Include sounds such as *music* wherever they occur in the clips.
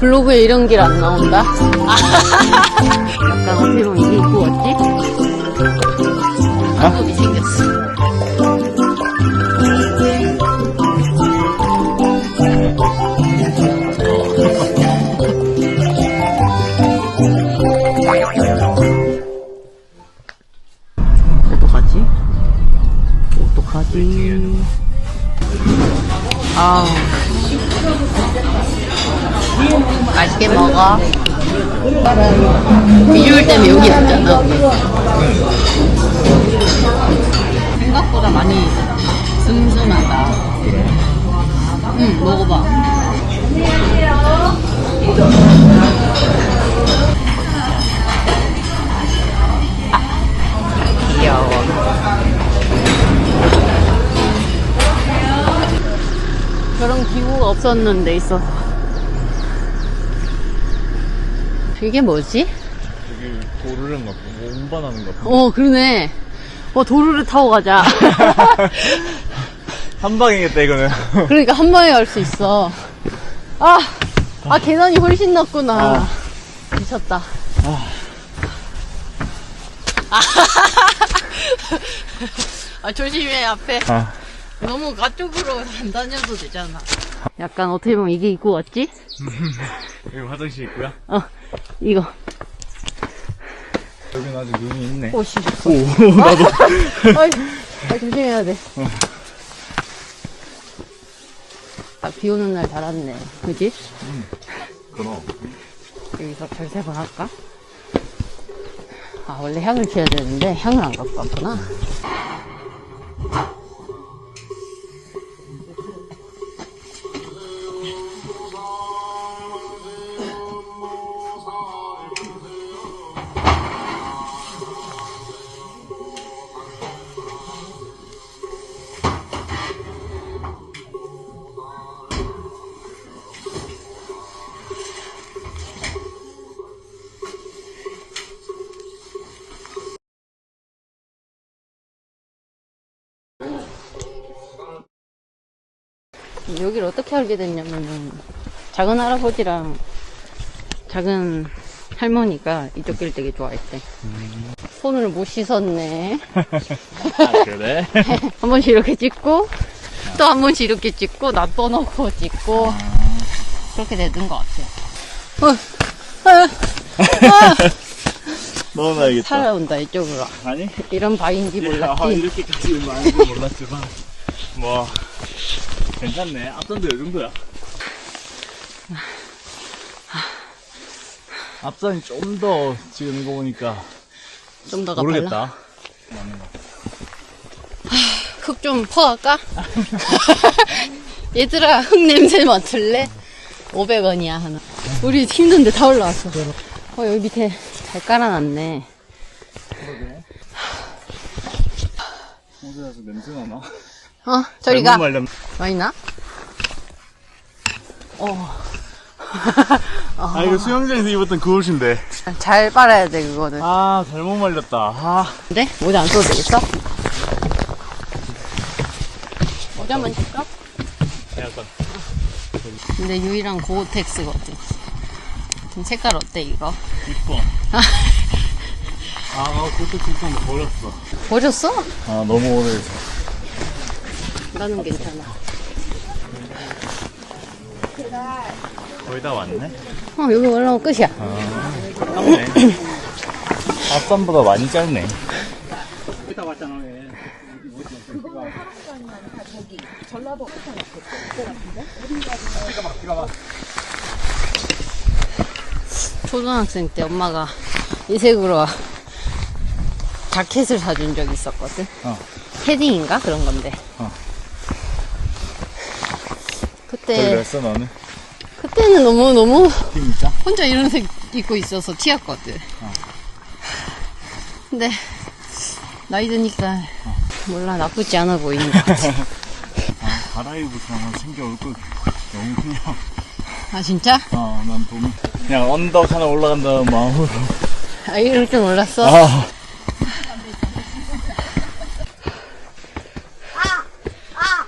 블로그에 이런 길 안 나온다? *laughs* 약간 어떻게 보면 이게 입고 왔지? 한국이 생겼어. 맛있게 먹어. 비주얼 때문에 여기 왔잖아. 생각보다 많이 슴슴하다. 응, 먹어봐. 아. 그런 기구가 없었는데 있어. 이게 뭐지? 여기 도르는 것 같고, 뭐 운반하는 것 같고. 어, 그러네. 어, 도로를 타고 가자. *laughs* 한 방이겠다, 이거는. 그러니까 한 번에 갈 수 있어. 아, 아, 계단이 훨씬 낮구나. 아. 미쳤다. *laughs* 아, 조심해, 앞에. 아, 너무 가쪽으로 안 다녀도 되잖아. 약간 어떻게 보면 이게 입고 왔지? *laughs* 여기 화장실 있고요. 어, 이거. 여기는 아직 눈이 있네. 오, 씨. 오, *laughs* 나도. 아이, 아, 조심해야 돼. 아, 비 오는 날 잘 왔네. 그지? 그럼. 여기서 별세 번 할까? 아, 원래 향을 피워야 되는데, 향을 안 갖고 왔구나. 여기를 어떻게 알게 됐냐면은, 작은 할아버지랑 작은 할머니가 이쪽 길 되게 좋아했대. 손을 못 씻었네. *laughs* 아, 그래? *laughs* 한 번씩 이렇게 찍고, 또 한 번씩 이렇게 찍고, 놔둬놓고 찍고, 그렇게 되는 것 같아. *laughs* 어, 아, 아, 넣어놔야겠다. 살아온다, 이쪽으로. 아니? 이런 바위인지 아, 몰랐지. 이렇게까지 많은 줄 몰랐지만. 뭐, 괜찮네. 앞선도 이 정도야. 앞선이 좀 더 지금 이거 보니까 좀 더 가팔라. 모르겠다. 흙 좀 퍼갈까? 얘들아, 흙 냄새 맡을래? 500원이야, 하나. 우리 힘든데 다 올라왔어. 어, 여기 밑에 잘 깔아놨네. 어디서 냄새 나나? 어, 저리 가. 말렸- 많이 나? 어. 아, 이거 수영장에서 입었던 그 옷인데. 잘 빨아야 돼, 그거는. 아, 잘못 말렸다. 아. 근데? 모자 안 써도 되겠어? 모자만 줄까? 약간. 근데 유일한 고텍스거든. 색깔 어때, 이거? 이뻐. *laughs* 아, 그것도 진짜 버렸어. 버렸어? 아, 너무 오래돼서. 나는 괜찮아. 거의 다 왔네? 어, 여기 올라오면 끝이야. 짧네. 앞산보다 많이 짧네. 초등학생 때 엄마가 이 색으로 자켓을 사준 적이 있었거든. 어. 패딩인가? 그런 건데. 어. 그때, 갔어, 너는? 그때는 너무, 너무 팀 있자? 혼자 이런 색 입고 있어서 튀었거든. 근데, 나이 드니까, 몰라, 나쁘지 않아 보이는 것 같아. *laughs* 아, 가라이브스 하나 챙겨올 걸. 너무 그냥. 아, 진짜? 아, 난 돈. 그냥 언덕 하나 올라간다는 마음으로. 아, 이럴 줄 몰랐어. 아.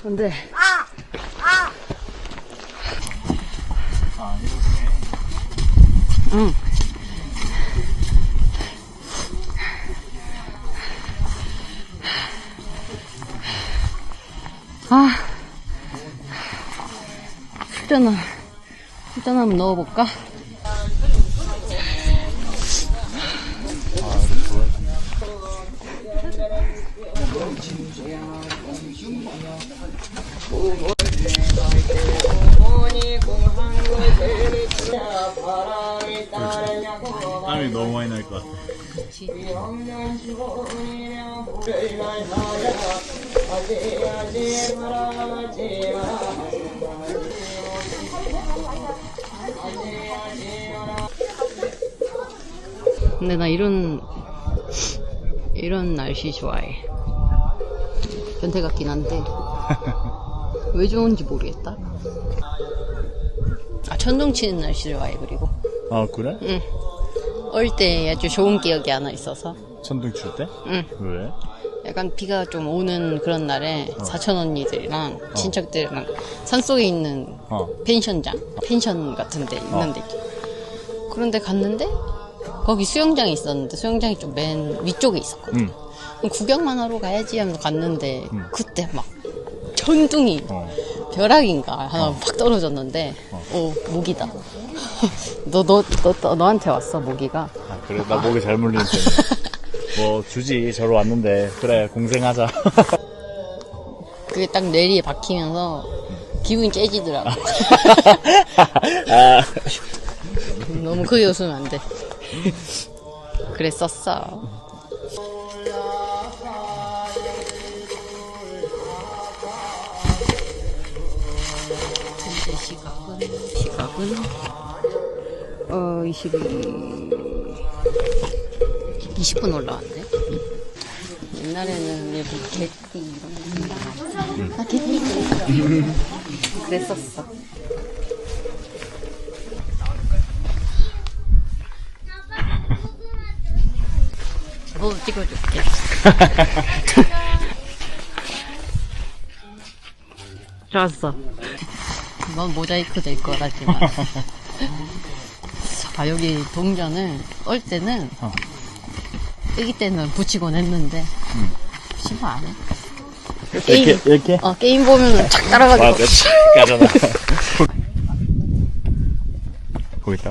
근데, 아, 이렇게. 응. 아. 휴전함. 휴전함 넣어볼까? 땀이 너무 많이 날 것 같아. 근데 나 이런 이런 날씨 좋아해. 변태 같긴 한데 *laughs* 왜 좋은지 모르겠다. 아 천둥 치는 날씨 좋아해 그리고 아, 그래? 응. 어릴 때 아주 좋은 기억이 하나 있어서 천둥 칠 때? 응. 왜? 약간 비가 좀 오는 그런 날에 사촌 언니들이랑 친척들이랑 산속에 있는 어. 펜션장, 펜션 같은 데 있는데 그런데 갔는데 거기 수영장이 있었는데 수영장이 좀 맨 위쪽에 있었거든. 응. 그럼 구경만 하러 가야지 하면서 갔는데 음. 그때 막 천둥이 어. 벼락인가 하나 팍 떨어졌는데 어 모기다. *laughs* 너너 너 너 한테 왔어 모기가. 아, 그래? 나 목이 잘 물리는. *laughs* 뭐, 주지. 저러 왔는데. 그래, 공생하자. *laughs* 그게 딱 뇌리에 박히면서 기분이 째지더라고. 아, 너무 크게 웃으면 안 돼. 그랬었어. 시각은 어 22, 20분 올라왔네. 옛날에는 여기 개띠 이런 거. 아 개띠. 그랬었어. 너도 찍어줄게. *laughs* 좋았어. 넌 모자이크 될 거라지만. 자, 여기 동전을 올 때는, 어. 뜨기 때는 붙이곤 했는데, 붙이면 안 해. 이렇게, 이렇게? 어, 게임 보면은 착 따라가지고. 맞아, 착 가잖아. *laughs* 거기 있다?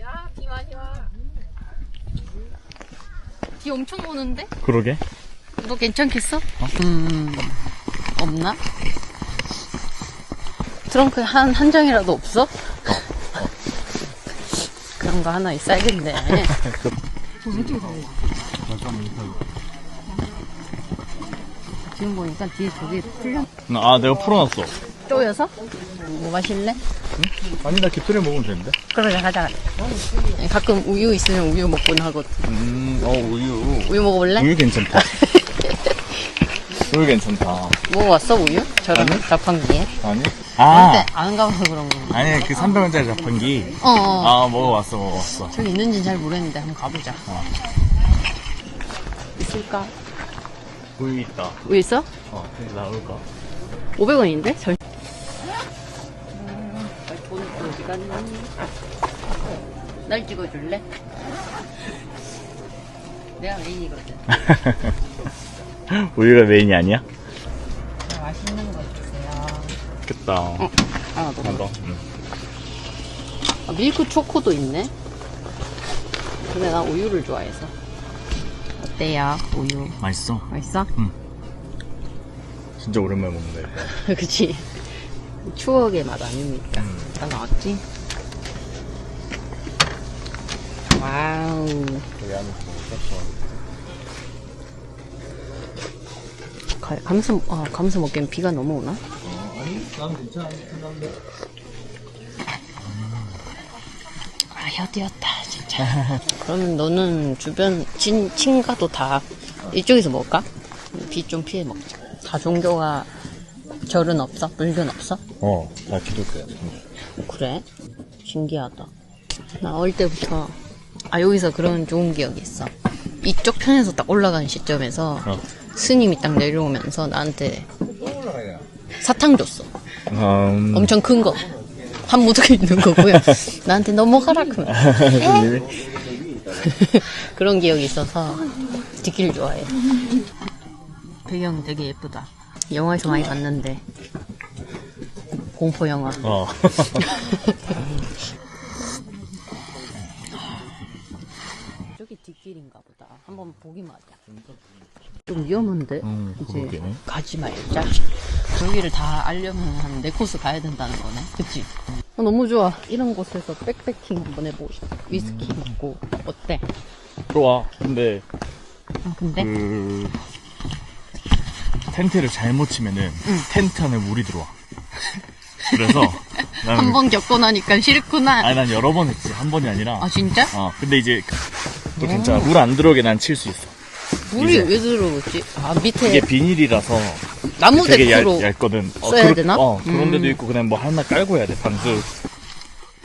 야, 비 많이 와. 비 엄청 오는데? 그러게. 너 괜찮겠어? 음, 없나? 트렁크에 한, 한 장이라도 없어? *laughs* 그런 거 하나 있어야겠네. *laughs* 지금 보니까 뒤에 저기 풀려, 아, 내가 풀어놨어. 쪼여서? 뭐 마실래? 아니, 나 깃털에 먹으면 되는데? 그러자, 가자. 가끔 우유 있으면 우유 먹곤 하거든. 음, 어, 우유. 우유 먹어볼래? 우유 괜찮다. *laughs* 우유 괜찮다. 먹어봤어, 우유? 저런 자판기에? 아니? 아. 아, 안 가봐서 그런 거. 아니, 그 300원짜리 자판기. 어, 어. 아, 먹어봤어, 먹어봤어. 저기 있는지는 잘 모르겠는데 한번 가보자. 어. 있을까? 우유 있다. 왜 있어? 어, 근데 나올까? 500원인데? 절. 돈 어디 갔니? 날 찍어줄래? *laughs* 내가 메인이거든. *laughs* *laughs* 우유가 메인이 아니야? 맛있는 거 주세요. 좋겠다. 하나 더. 하나 더. 응. 아, 밀크 초코도 있네. 근데 나 우유를 좋아해서. 어때요? 우유. 맛있어. 맛있어? 진짜 오랜만에 먹는다, 이거. *laughs* 그치. 추억의 맛 아닙니까? 다 나왔지? 와우. 여기 안에 먹었어. 가, 감수, 아, 감수 먹기엔 비가 너무 오나? 아니, 나는 괜찮아. 괜찮은데. 아, 혀디었다, 진짜. *laughs* 그러면 너는 주변 친, 친가도 다 이쪽에서 먹을까? 비 좀 피해 먹자. 다 종교가 절은 없어? 물건 없어? 어, 나 기독교야. 그래? 신기하다. 나 어릴 때부터, 아, 여기서 그런 좋은 기억이 있어. 이쪽 편에서 딱 올라가는 시점에서 어. 스님이 딱 내려오면서 나한테 사탕 줬어. 음, 엄청 큰 거. 한 무더기 있는 거고요. 나한테 넘어가라 그러면 *laughs* 그런 기억이 있어서 뒷길 좋아해. 배경 되게 예쁘다. 영화에서 많이 봤는데 공포 영화. 어. 저기 뒷길인가 보다. 한번 보기만 하자. 좀 위험한데? 음, 이제 그러게. 가지 말자. 저기를 다 알려면 한 네 코스 가야 된다는 거네. 그치? 어, 너무 좋아. 이런 곳에서 백패킹 한번 해보고 싶어. 위스키 먹고. 어때? 좋아. 근데 아, 근데? 그 텐트를 잘못 치면은 텐트 안에 물이 들어와. 그래서 *laughs* 한 번 겪고 나니까 싫구나. 아니 난 여러 번 했지 한 번이 아니라. 아, 진짜? 어 근데 이제 또 괜찮아 물 안 들어오게 난 칠 수 있어. 물이. 왜 들어오지? 아, 밑에 이게 비닐이라서 나무 되게 얇, 데크로 얇거든. 써야 되나? 어 그런 데도 음. 있고 그냥 뭐 하나 깔고 해야 돼 반수.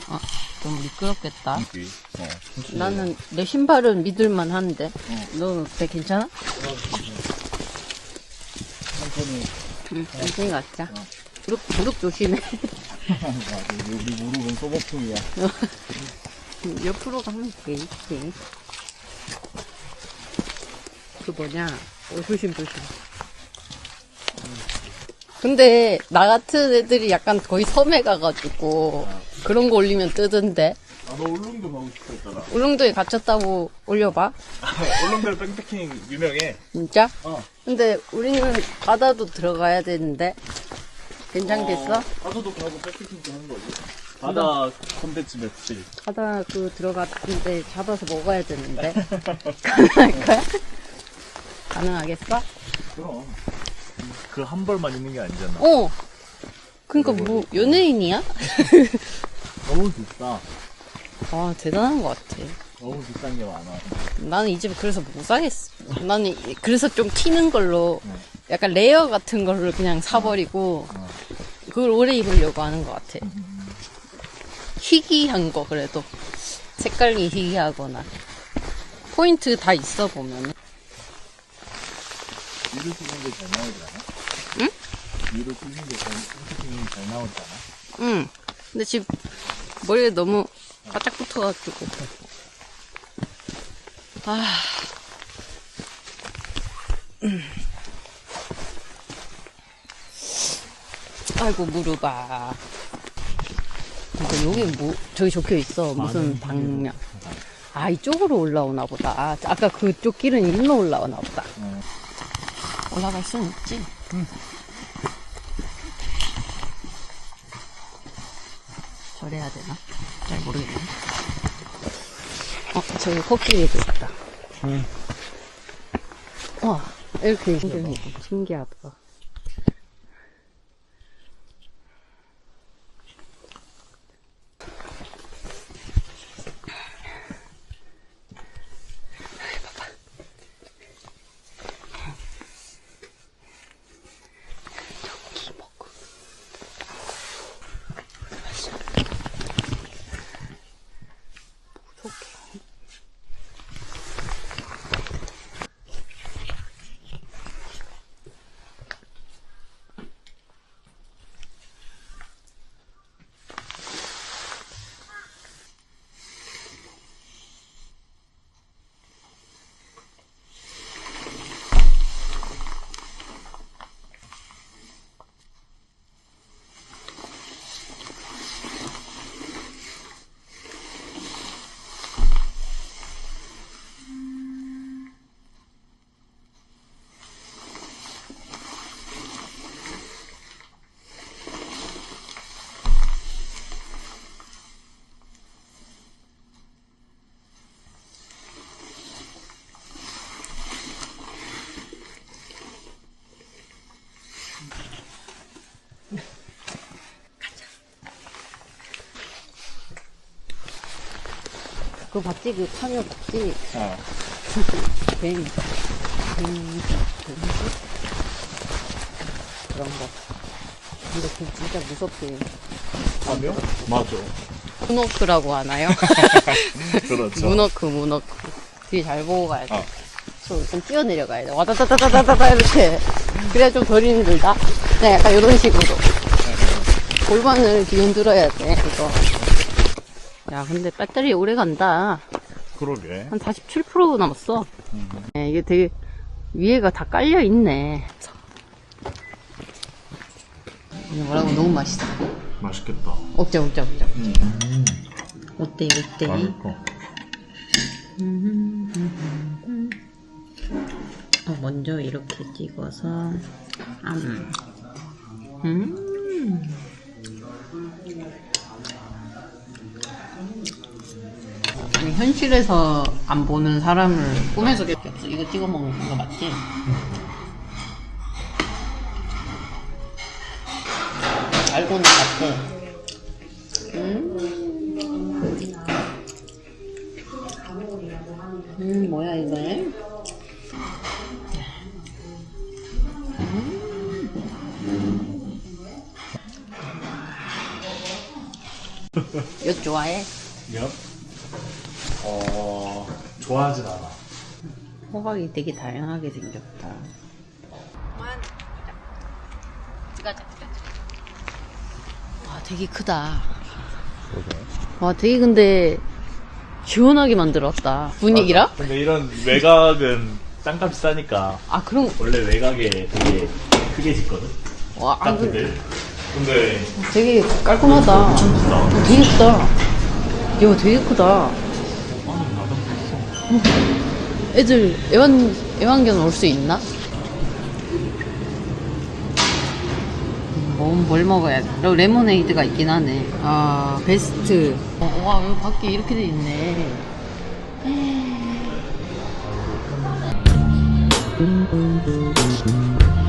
아, 좀 미끄럽겠다. 어. 나는 내 신발은 믿을만 한데. 너는 어때? 괜찮아? 응, 천천히 갔자. 무릎, 무릎 조심해. *laughs* 우리 무릎은 소모품이야. *laughs* 옆으로 가면 되겠지. 그 뭐냐, 어, 조심, 조심. 근데, 나 같은 애들이 약간 거의 섬에 가가지고, 그런 거 올리면 뜨던데. 아너 울릉도 가고 싶어 했잖아. 울릉도에 갇혔다고 올려봐. *laughs* 울릉도 백패킹 유명해. 진짜? 어. 근데 우리는 바다도 들어가야 되는데. 괜찮겠어? 바다도 가고 백패킹도 하는 거지. 바다 콘텐츠 매치. 바다 그 들어갔는데 잡아서 먹어야 되는데. 가능할 *laughs* 거야? 가능하겠어? 그럼. 그 한 벌만 있는 게 아니잖아. 어. 그니까 뭐, 연예인이야? *laughs* 너무 비싸. 아, 대단한 것 같아. 너무 비싼 게 많아. 나는 이 집에 그래서 못 사겠어. 나는 이- 그래서 좀 튀는 걸로, 약간 레이어 같은 걸로 그냥 사버리고, 그걸 오래 입으려고 하는 것 같아. 희귀한 거, 그래도. 색깔이 희귀하거나. 포인트 다 있어, 보면. 위로 쓰는 게 잘 나오지 않아? 응? 위로 쓰는 게 잘, 백패킹이 잘 나오지 않아? 응. 근데 지금 머리에 너무 바짝 붙어가지고. 아. 음. 아이고, 무릎아. 근데 여기 뭐, 저기 적혀 있어. 무슨 방면. 아, 이쪽으로 올라오나 보다. 아, 아까 그쪽 길은 일로 올라오나 보다. 응. 올라갈 순 있지. 저래야 되나? 잘 모르겠네. 어, 저기 코끼리도 있다. 응. 와, 이렇게 굉장히 신기하다. 그거 봤지? 그 참여 봤지? 아. 뱀. 뱀. 뱀. 그런 거. 근데 그 진짜 무섭게. 하며? 맞아. 문워크라고 하나요? *laughs* 그렇죠. 문워크, 문워크. 뒤에 잘 보고 가야 돼. 어. 저좀 뛰어내려가야 돼. 와다다다다다다 이렇게. 그래야 좀 덜 힘들다. 그냥 약간 이런 식으로. 골반을 뒤흔들어야 돼, 이거. 야, 근데 배터리 오래 간다. 그러게. 한 47% 남았어. 네, 이게 되게 위에가 다 깔려 있네. 이거 뭐라고 너무 맛있어. 맛있겠다. 먹자, 먹자, 먹자. 어때, 어때? 어, 먼저 이렇게 찍어서, 음. 음. 현실에서 안 보는 사람을 꿈에서 겠어 이거 찍어 먹는 거 맞지? 알고는 같아. 음. 음, 뭐야, 이거? 엿 좋아해? 엽. 어, 좋아하진 않아. 호박이 되게 다양하게 생겼다. 와, 되게 크다. 와, 되게 근데 시원하게 만들었다. 분위기라? 근데 이런 외곽은 땅값 싸니까 아, 그럼, 원래 외곽에 되게 크게 짓거든. 와, 아, 그- 땅들. 근데 되게 깔끔하다. 엄청 크다. 되게 크다. 야, 되게 크다. 애들 애완, 애완견 올 수 있나? 뭐, 뭘 먹어야 돼? 어, 레모네이드가 있긴 하네. 아, 베스트. 어, 와, 여기 밖에 이렇게 돼 있네. *laughs*